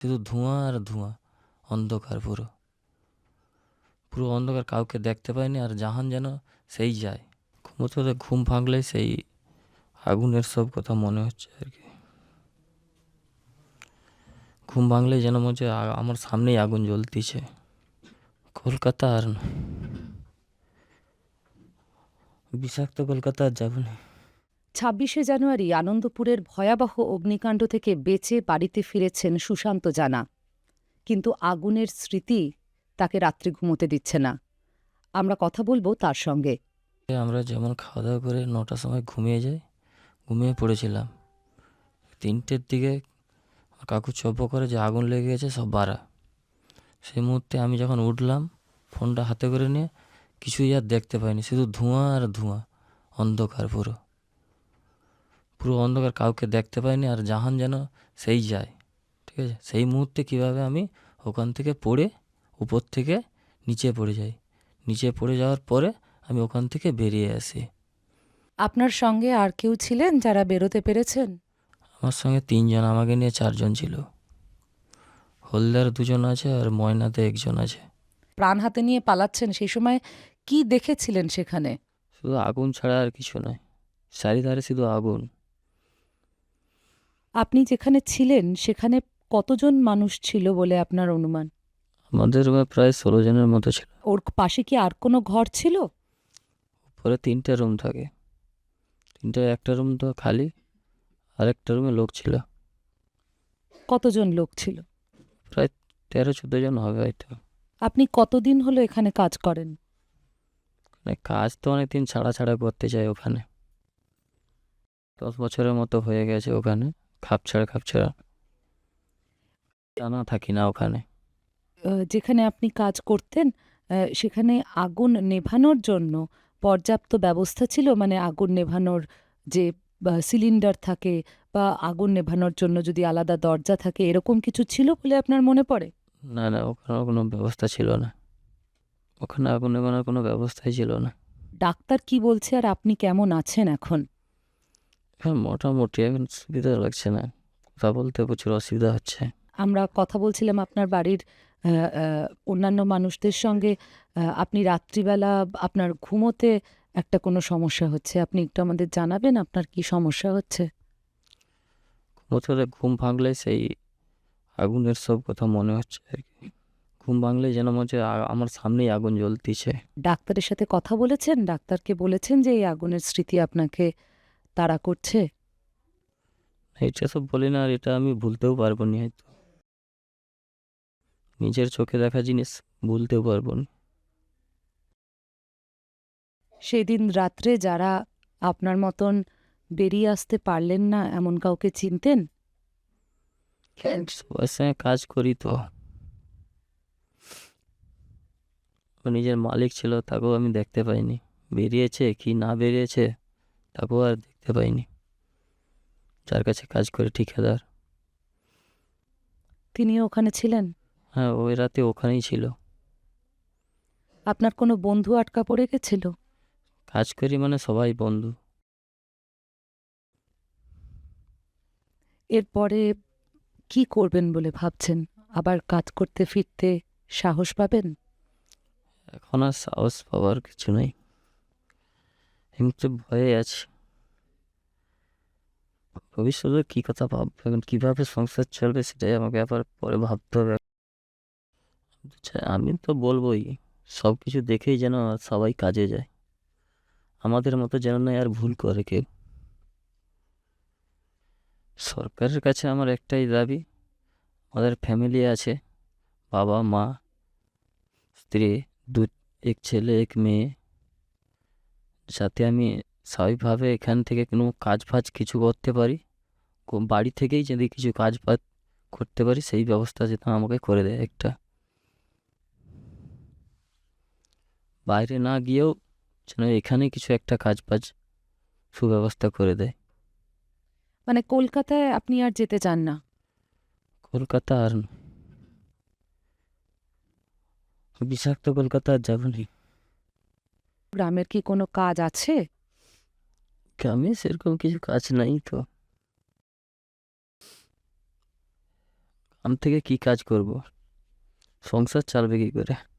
শুধু ধোঁয়া আর ধোঁয়া, অন্ধকার পুরো। পুরো অন্ধকার কাউকে দেখতে পাইনি আর জাহান যেন সেই যায়। ঘুমোতে হতে ঘুম ভাঙলে সেই আগুনের সব কথা মনে হচ্ছে আর কি। ঘুম ভাঙলে যেন মনে হচ্ছে আমার সামনেই আগুন জ্বলতিছে। কলকাতা আর বিষাক্ত কলকাতা আর যাব না। ছাব্বিশে জানুয়ারি আনন্দপুরের ভয়াবহ অগ্নিকাণ্ড থেকে বেঁচে বাড়িতে ফিরেছেন সুশান্ত জানা। কিন্তু আগুনের স্মৃতি তাকে রাত্রি ঘুমোতে দিচ্ছে না। আমরা কথা বলব তার সঙ্গে। আমরা যেমন খাওয়া দাওয়া করে নটার সময় ঘুমিয়ে যাই, ঘুমিয়ে পড়েছিলাম। তিনটের দিকে কাকু চব্য করে যে আগুন লেগে গেছে সব বাড়া। সেই মুহূর্তে আমি যখন উঠলাম, ফোনটা হাতে করে নিয়ে কিছুই আর দেখতে পাইনি, শুধু ধোঁয়া আর ধোঁয়া, অন্ধকার পুরো। পুরো অন্ধকার কাউকে দেখতে পাইনি আর জাহান যেন সেই যায়। ঠিক আছে? সেই মুহূর্তে কীভাবে আমি ওখান থেকে পড়ে উপর থেকে নিচে পড়ে যাই। নিচে পড়ে যাওয়ার পরে আমি ওখান থেকে বেরিয়ে আসি। আপনার সঙ্গে আর কেউ ছিলেন যারা বেরোতে পেরেছেন? আমার সঙ্গে তিনজন আমাকে নিয়ে চারজন ছিল। হলদার দুজন আছে আর ময়নাতে একজন আছে। প্রাণ হাতে নিয়ে পালাচ্ছেন সেই সময় কি দেখেছিলেন সেখানে? শুধু আগুন ছাড়া আর কিছু নয়। চারিধারে শুধু আগুন। আপনি যেখানে ছিলেন সেখানে কতজন মানুষ ছিল বলে আপনার অনুমান? আমাদের রুমে প্রায় ষোলো জনের মতো ছিল। ওর পাশে কি আর কোনো ঘর ছিল? উপরে তিনটে রুম থাকে। তিনটে একটা রুম তো খালি আর একটা রুমে লোক ছিল। কতজন লোক ছিল? প্রায় তেরো চোদ্দ জন হবে হয়তো। আপনি কতদিন হলো এখানে কাজ করেন? মানে কাজ তো অনেকদিন ছাড়া ছাড়া করতে চাই ওখানে। দশ বছরের মতো হয়ে গেছে ওখানে। খাপ ছাড়া খাপ ছাড়া জানা থাকি না ওখানে। আহ, যেখানে আপনি কাজ করতেন আহ, সেখানে আগুন নেভানোর জন্য পর্যাপ্ত ব্যবস্থা ছিল? মানে আগুন নেভানোর যে সিলিন্ডার থাকে বা আগুন নেভানোর জন্য যদি আলাদা দরজা থাকে এরকম কিছু ছিল বলে আপনার মনে পড়ে? না না ওখানে কোনো ব্যবস্থা ছিল না। ওখানে আগুন নেভানোর কোনো ব্যবস্থাই ছিল না। ডাক্তার কি বলছে আর আপনি কেমন আছেন এখন? এখন মোটামুটি এখন সুবিধা লাগছে না। কথা বলতে প্রচুর অসুবিধা হচ্ছে। আমরা কথা বলছিলাম আপনার বাড়ির অন্যান্য মানুষদের সঙ্গে। আপনি রাত্রিবেলা আপনার ঘুমোতে একটা কোনো সমস্যা হচ্ছে? আপনি একটু আমাদের জানাবেন আপনার কি সমস্যা হচ্ছে? ঘুমোতে ঘুম ভাঙলে সেই আগুনের সব কথা মনে হচ্ছে আর কি। ঘুম ভাঙলে যেন মনে হচ্ছে আমার সামনেই আগুন জ্বলতিছে। ডাক্তারের সাথে কথা বলেছেন? ডাক্তারকে বলেছেন যে এই আগুনের স্মৃতি আপনাকে তাড়া করছে? এটা সব বলি না আর এটা আমি ভুলতেও পারব না হয়তো। নিজের চোখে দেখা জিনিস ভুলতেও পারব না। সেদিন রাত্রে যারা আপনার মতন বেরিয়ে আসতে পারলেন না এমন কাউকে চিনতেন? সবার সঙ্গে কাজ করি তো। নিজের মালিক ছিল তাকেও আমি দেখতে পাইনি। বেরিয়েছে কি না বেরিয়েছে তাকেও আর দেখতে পাইনি। যার কাছে কাজ করে ঠিকাদার। তিনিও ওখানে ছিলেন? হ্যাঁ ওই রাতে ওখানেই ছিল। আপনার কোনো বন্ধু আটকা পড়ে গেছিল? কাজ করি মানে সবাই বন্ধু। এরপরে কি করবেন বলে ভাবছেন? আবার কাজ করতে ফিরতে সাহস পাবেন? এখন আর সাহস পাওয়ার কিছু নেই। এমনিতে ভয়ে আছি। ভবিষ্যতে কী কথা ভাববো এখন কীভাবে সংসার চলবে সেটাই আমাকে আবার পরে ভাবতে হবে। আমি তো বলবোই, সব কিছু দেখেই যেন সবাই কাজে যায়। আমাদের মতো যেন নয় আর ভুল করে কেউ। সরকারের কাছে আমার একটাই দাবি, আমাদের ফ্যামিলি আছে, বাবা, মা, স্ত্রী দু এক ছেলে, এক মেয়ে। যাতে আমি স্বাভাবিকভাবে এখান থেকে কোনো কাজ ফাজ কিছু করতে পারি। বাড়ি থেকেই যদি কিছু কাজ ফাজ করতে পারি সেই ব্যবস্থা যেন আমাকে করে দেয় একটা। বাইরে না গিয়েও যেন এখানে কিছু একটা কাজ ফাজ সুব্যবস্থা করে দেয়। মানে কলকাতায় আপনি আর যেতে চান না? কলকাতা আর বিষাক্ত কলকাতা আর যাব না। গ্রামের কি কোনো কাজ আছে? গ্রামে সেরকম কিছু কাজ নাই তো। আমি থেকে কি কাজ করব? সংসার চালবে কী করে?